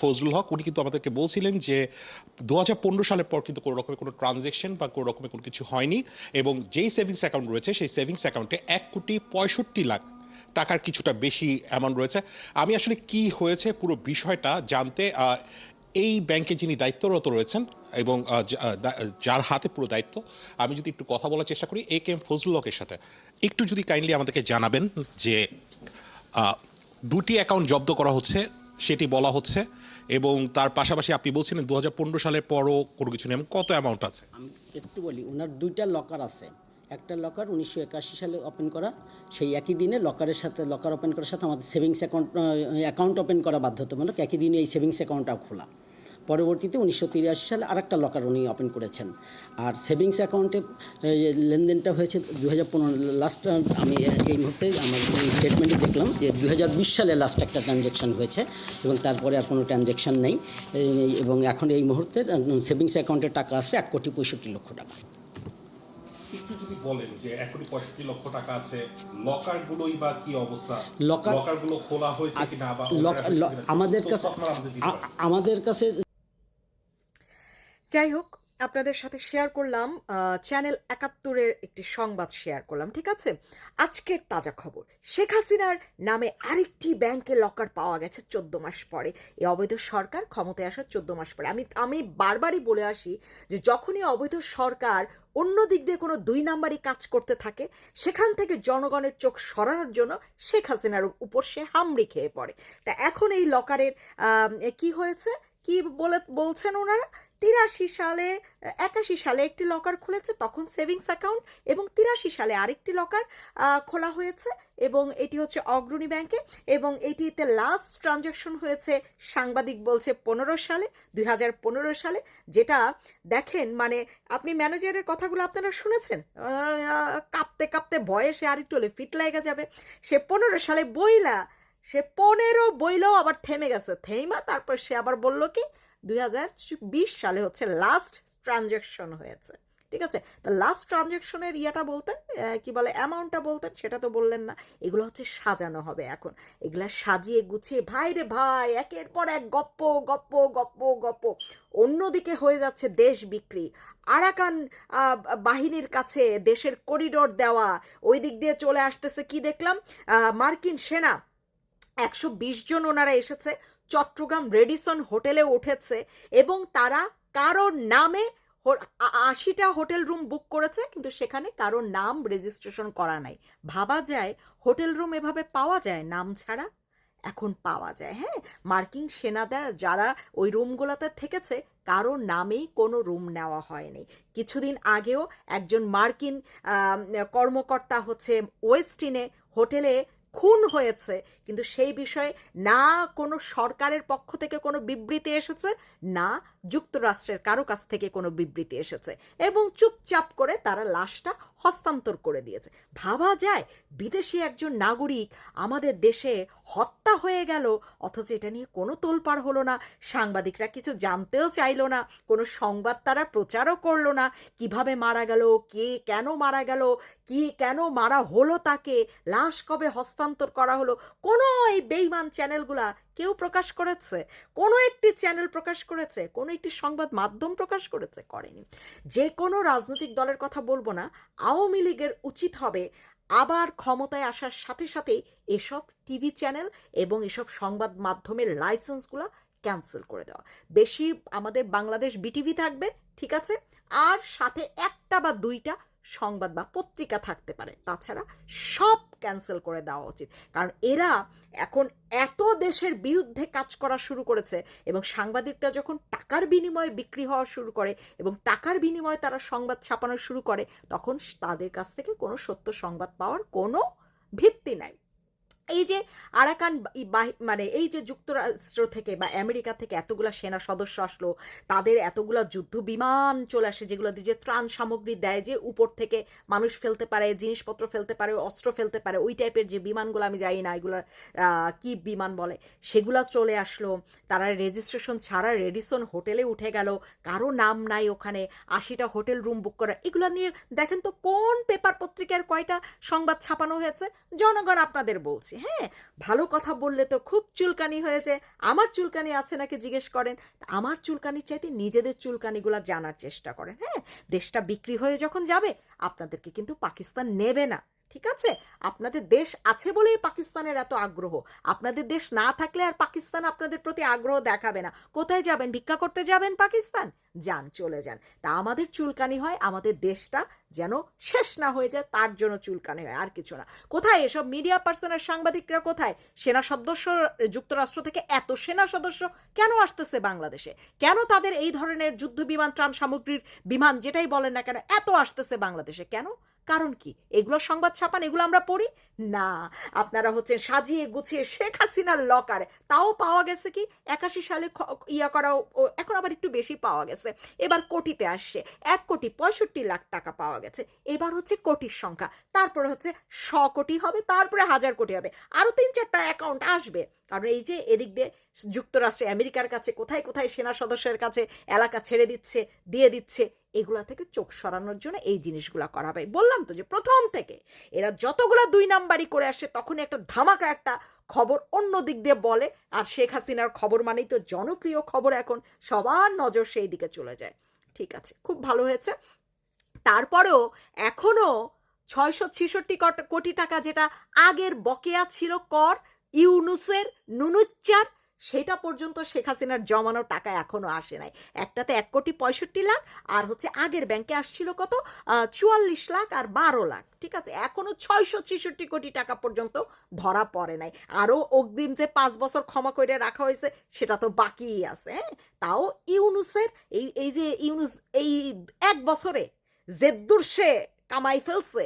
ফজলুল হক, উনি কিন্তু আমাদেরকে বলছিলেন যে দু হাজার পনেরো সালের পর কিন্তু কোনো রকমের কোনো ট্রানজেকশন বা কোনো রকমের কোনো কিছু হয়নি এবং যেই সেভিংস অ্যাকাউন্ট রয়েছে, সেই সেভিংস অ্যাকাউন্টে এক কোটি পঁয়ষট্টি লাখ টাকার কিছুটা বেশি অ্যামাউন্ট রয়েছে। আমি আসলে কি হয়েছে পুরো বিষয়টা জানতে এই ব্যাংকে যিনি দায়িত্বরত রয়েছেন এবং যার হাতে পুরো দায়িত্ব, আমি যদি একটু কথা বলার চেষ্টা করি, এ কে এম ফজলুল হকের সাথে। একটু যদি কাইন্ডলি আমাদেরকে জানাবেন যে দুটি অ্যাকাউন্ট জব্দ করা হচ্ছে সেটি বলা হচ্ছে এবং তার পাশাপাশি আপনি বলছিলেন দু হাজার পনেরো সালের পরও কোনো কিছু নেই। কত অ্যামাউন্ট আছে? আমি একটু বলি, ওনার দুইটা লকার আছে। একটা লকার উনিশশো একাশি সালে ওপেন করা, সেই একই দিনে লকারের সাথে লকার ওপেন করার সাথে আমাদের সেভিংস অ্যাকাউন্ট অ্যাকাউন্ট ওপেন করা বাধ্যতামূলক। একই দিনে এই সেভিংস অ্যাকাউন্টটাও খোলা। পরবর্তীতে উনিশশো তিরাশি সালে আরেকটা লকার উনি ওপেন করেছেন। আর সেভিংস অ্যাকাউন্টে লেনদেনটা হয়েছে দু হাজার পনেরো লাস্ট আমি এই মুহূর্তে আমার স্টেটমেন্টে দেখলাম যে দু হাজার বিশ সালে লাস্ট একটা ট্রানজ্যাকশন হয়েছে এবং তারপরে আর কোনো ট্রানজ্যাকশন নেই। এবং এখন এই মুহূর্তে সেভিংস অ্যাকাউন্টে টাকা আছে এক কোটি পঁয়ষট্টি লক্ষ টাকা। একটু যদি বলেন যে এক কোটি পঁয়ষট্টি লক্ষ টাকা আছে লকারগুলোই বা কি অবস্থা? লকার- লকারগুলো খোলা হয়েছে কিনা বা আমাদের কাছে আমাদের কাছে যাই হোক আপনাদের সাথে শেয়ার করলাম চ্যানেল একাত্তরের একটি সংবাদ শেয়ার করলাম, ঠিক আছে? আজকের তাজা খবর, শেখ হাসিনার নামে আরেকটি ব্যাংকে লকার পাওয়া গেছে চোদ্দ মাস পরে। এই অবৈধ সরকার ক্ষমতায় আসার চোদ্দ মাস পরে। আমি আমি বারবারই বলে আসি যে যখনই অবৈধ সরকার অন্য দিক দিয়ে কোনো দুই নাম্বারই কাজ করতে থাকে, সেখান থেকে জনগণের চোখ সরানোর জন্য শেখ হাসিনার উপর সে হামড়ি খেয়ে পড়ে। তা এখন এই লকারের কি হয়েছে? কি বলে, বলছেন ওনারা? তিরাশি সালে, একাশি সালে একটি লকার খুলেছে, তখন সেভিংস অ্যাকাউন্ট এবং তিরাশি সালে আরেকটি লকার খোলা হয়েছে এবং এটি হচ্ছে অগ্রণী ব্যাংকে এবং এটিতে লাস্ট ট্রানজ্যাকশন হয়েছে, সাংবাদিক বলছে পনেরো সালে, দুই হাজার পনেরো সালে, যেটা দেখেন মানে আপনি ম্যানেজারের কথাগুলো আপনারা শুনেছেন? কাঁপতে কাঁপতে বয়সে আর একটু হলে ফিট লেগে যাবে। সে পনেরো সালে বইলা, সে পনেরো বইলেও আবার থেমে গেছে। থেইমা, তারপর সে আবার বলল কি দুই সালে হচ্ছে লাস্ট ট্রানজ্যাকশন হয়েছে। ঠিক আছে? তো লাস্ট ট্রানজ্যাকশনের ইয়েটা বলতেন কি বলে অ্যামাউন্টটা বলতেন, সেটা তো বললেন না। এগুলো হচ্ছে সাজানো হবে এখন। এগুলা সাজিয়ে গুছিয়ে, ভাই রে ভাই, একের পর এক গপ্প গপ্প গপ্প গপ্প। অন্যদিকে হয়ে যাচ্ছে দেশ বিক্রি। আরাকান বাহিনীর কাছে দেশের করিডোর দেওয়া। ওই দিক দিয়ে চলে আসতেছে কি দেখলাম? মার্কিন সেনা। একশো বিশ জন ওনারা এসেছে। চট্টগ্রাম রেডিসন হোটেলে উঠেছে এবং তারা কারোর নামে আশিটা হোটেল রুম বুক করেছে, কিন্তু সেখানে কারোর নাম রেজিস্ট্রেশন করা নাই। ভাবা যায় হোটেল রুম এভাবে পাওয়া যায়, নাম ছাড়া এখন পাওয়া যায় হ্যাঁ? মার্কিন সেনাদের যারা ওই রুমগুলোতে থেকেছে, কারোর নামেই কোনো রুম নেওয়া হয়নি। কিছুদিন আগেও একজন মার্কিন কর্মকর্তা হচ্ছে ওয়েস্টিনে হোটেলে খুন হয়েছে, কিন্তু সেই বিষয়ে না কোনো সরকারের পক্ষ থেকে কোনো বিবৃতি এসেছে, না যুক্তরাষ্ট্রের কারও কাছ থেকে কোনো বিবৃতি এসেছে। এবং চুপচাপ করে তারা লাশটা হস্তান্তর করে দিয়েছে। ভাবা যায়, বিদেশি একজন নাগরিক আমাদের দেশে হত্যা হয়ে গেল, অথচ এটা নিয়ে কোনো তোলপাড় হলো না, সাংবাদিকরা কিছু জানতেও চাইলো না, কোনো সংবাদ তারা প্রচারও করল না, কীভাবে মারা গেল, কে কেন মারা গেল, কি কেন মারা হলো তাকে, লাশ কবে হস্তান্তর করা হলো। কোনো এই বেইমান চ্যানেলগুলা কেউ প্রকাশ করেছে? কোনো একটি চ্যানেল প্রকাশ করেছে? কোনো একটি সংবাদ মাধ্যম প্রকাশ করেছে? করেনি। যে কোনো রাজনৈতিক দলের কথা বলব না। আওয়ামী লীগের উচিত হবে আবার ক্ষমতায় আসার সাথে সাথেই এসব টিভি চ্যানেল এবং এসব সংবাদ মাধ্যমের লাইসেন্সগুলো ক্যান্সেল করে দেওয়া। বেশি আমাদের বাংলাদেশ বিটিভি থাকবে, ঠিক আছে? আর সাথে একটা বা দুইটা সংবাদ বা পত্রিকা থাকতে পারে। তাছাড়া সব ক্যান্সেল করে দেওয়া উচিত। কারণ এরা এখন এত দেশের বিরুদ্ধে কাজ করা শুরু করেছে এবং সাংবাদিকরা যখন টাকার বিনিময়ে বিক্রি হওয়া শুরু করে এবং টাকার বিনিময়ে তারা সংবাদ ছাপানো শুরু করে, তখন তাদের কাছ থেকে কোনো সত্য সংবাদ পাওয়ার কোনো ভিত্তি নাই। এই যে আরাকান মানে এই যে যুক্তরাষ্ট্র থেকে বা আমেরিকা থেকে এতগুলা সেনা সদস্য আসলো, তাদের এতগুলা যুদ্ধ বিমান চলে আসে যেগুলো দিয়ে যে ত্রাণ সামগ্রী দেয় যে উপর থেকে মানুষ ফেলতে পারে, জিনিসপত্র ফেলতে পারে, অস্ত্র ফেলতে পারে, ওই টাইপের যে বিমানগুলো আমি জানি না, এগুলো কি বিমান বলে, সেগুলা চলে আসলো। তারা রেজিস্ট্রেশন ছাড়া রেডিসন হোটেলে উঠে গেল, কারও নাম নাই ওখানে, আশিটা হোটেল রুম বুক করা, এগুলো নিয়ে দেখেন তো কোন পেপার পত্রিকার কয়টা সংবাদ ছাপানো হয়েছে? জনগণ আপনাদের বলছি। হ্যাঁ ভালো কথা বললে তো খুব চুলকানি হয়েছে। আমার চুলকানি আছে নাকি জিজ্ঞেস করেন? আমার চুলকানির চাইতে নিজেদের চুলকানিগুলো জানার চেষ্টা করেন হ্যাঁ। দেশটা বিক্রি হয়ে যখন যাবে, আপনাদেরকে কিন্তু পাকিস্তান নেবে না। ঠিক আছে? আপনাদের দেশ আছে বলেই পাকিস্তানের এত আগ্রহ। আপনাদের দেশ না থাকলে আর পাকিস্তান আপনাদের প্রতি আগ্রহ দেখাবে না। কোথায় যাবেন? ভিক্ষা করতে যাবেন পাকিস্তান? যান, চলে যান। তা আমাদের চুলকানি হয়, আমাদের দেশটা যেন শেষ না হয়ে যায়, তার জন্য চুলকানি হয়, আর কিছু না। কোথায় এসব মিডিয়া পার্সনের সাংবাদিকরা কোথায়? সেনা সদস্য, যুক্তরাষ্ট্র থেকে এত সেনা সদস্য কেন আসতেছে বাংলাদেশে? কেন তাদের এই ধরনের যুদ্ধ বিমান, ত্রাণ সামগ্রীর বিমান, যেটাই বলেন না কেন, এত আসতেছে বাংলাদেশে? কেন? কারণ কি? এগুলো সংবাদ ছাপান, এগুলো আমরা পড়ি? না। আপনারা হচ্ছেন সাজিয়ে গুছিয়ে শেখ হাসিনার লকার তাও পাওয়া গেছে কি? একাশি সালে ইয়া করাও এখন আবার একটু বেশি পাওয়া গেছে। এবার কোটিতে আসছে। এক কোটি পঁয়ষট্টি লাখ টাকা পাওয়া গেছে। এবার হচ্ছে কোটির সংখ্যা। তারপরে হচ্ছে শ কোটি হবে, তারপরে হাজার কোটি হবে। আরও তিন চারটা অ্যাকাউন্ট আসবে। কারণ এই যে এদিক দিয়ে যুক্তরাষ্ট্রে, আমেরিকার কাছে কোথায় কোথায় সেনা সদস্যের কাছে এলাকা ছেড়ে দিচ্ছে, দিয়ে দিচ্ছে এগুলা থেকে চোখ সরানোর জন্য এই জিনিসগুলা করা হবে বললাম তো যে প্রথম থেকে এরা যতগুলা দুই নাম্বারই করে আসে তখন একটা ধামাকা একটা খবর অন্য দিক দিয়ে বলে। আর শেখ হাসিনার খবর মানেই তো জনপ্রিয় খবর এখন, সবার নজর সেই দিকে চলে যায়। ঠিক আছে, খুব ভালো হয়েছে। তারপরেও এখনও ছয়শো ছেষট্টি কোটি টাকা যেটা আগের বকেয়া ছিল কর, ইউনুসের, নুনুচ্চার সেটা পর্যন্ত শেখ হাসিনার জমানো টাকা এখনও আসে নাই। একটাতে এক কোটি পঁয়ষট্টি লাখ, আর হচ্ছে আগের ব্যাংকে আসছিল কত? চুয়াল্লিশ লাখ আর বারো লাখ, ঠিক আছে? এখনও ছয়শো ছেষট্টি কোটি টাকা পর্যন্ত ধরা পড়ে নাই। আরও অগ্রিম যে পাঁচ বছর ক্ষমা করে রাখা হয়েছে, সেটা তো বাকিই আছে হ্যাঁ? তাও ইউনুসের এই এই যে ইউনুস, এই এক বছরে জেদ্দুর সে কামাই ফেলছে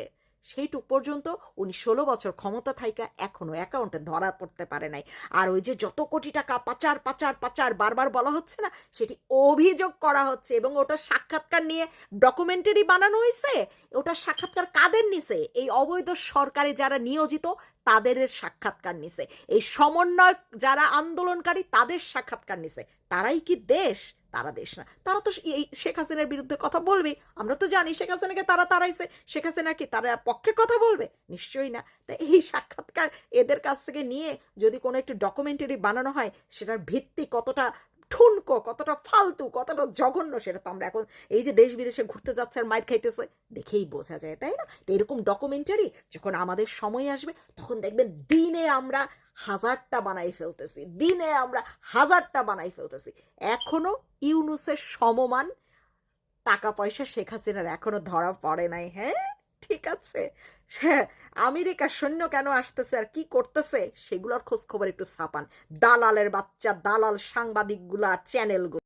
সেইটুক পর্যন্ত উনি ষোলো বছর ক্ষমতা থাইকা এখনও অ্যাকাউন্টে ধরা পড়তে পারে নাই। আর ওই যে যত কোটি টাকা পাচার পাচার পাচার বারবার বলা হচ্ছে না, সেটি অভিযোগ করা হচ্ছে এবং ওটা সাক্ষাৎকার নিয়ে ডকুমেন্টারি বানানো হয়েছে। ওটা সাক্ষাৎকার কাদের নিছে? এই অবৈধ সরকারে যারা নিয়োজিত, তাদের সাক্ষাৎকার নিছে। এই সমন্বয় যারা আন্দোলনকারী, তাদের সাক্ষাৎকার নিছে। তারাই কি দেশ? তারা দেশ না। তারা তো এই শেখ হাসিনার বিরুদ্ধে কথা বলবে। আমরা তো জানি শেখ হাসিনাকে তারা তারাইছে শেখ হাসিনা কি তারা পক্ষে কথা বলবে? নিশ্চয়ই না। তা এই সাক্ষাৎকার এদের কাছ থেকে নিয়ে যদি কোনো একটি ডকুমেন্টারি বানানো হয়, সেটার ভিত্তি কতটা ঠুনকো, কতটা ফালতু, কতটা জঘন্য, সেটা তো আমরা এখন এই যে দেশ বিদেশে ঘুরতে যাচ্ছে আর মাইর খাইতেছে, দেখেই বোঝা যায়, তাই না? এরকম ডকুমেন্টারি যখন আমাদের সময় আসবে, তখন দেখবেন দিনে আমরা হাজারটা বানাই ফেলতেছি। দিনে আমরা হাজারটা বানাই ফেলতেছি। এখনও ইউনুসের সমমান টাকা পয়সা শেখ হাসিনার এখনও ধরা পড়ে নাই হ্যাঁ? ঠিক আছে। আমেরিকার সৈন্য কেন আসতেছে আর কি করতেছে সেগুলোর খোঁজ খবর একটু ছাপান। দালালের বাচ্চা, দালাল সাংবাদিকগুলো আর চ্যানেলগুলো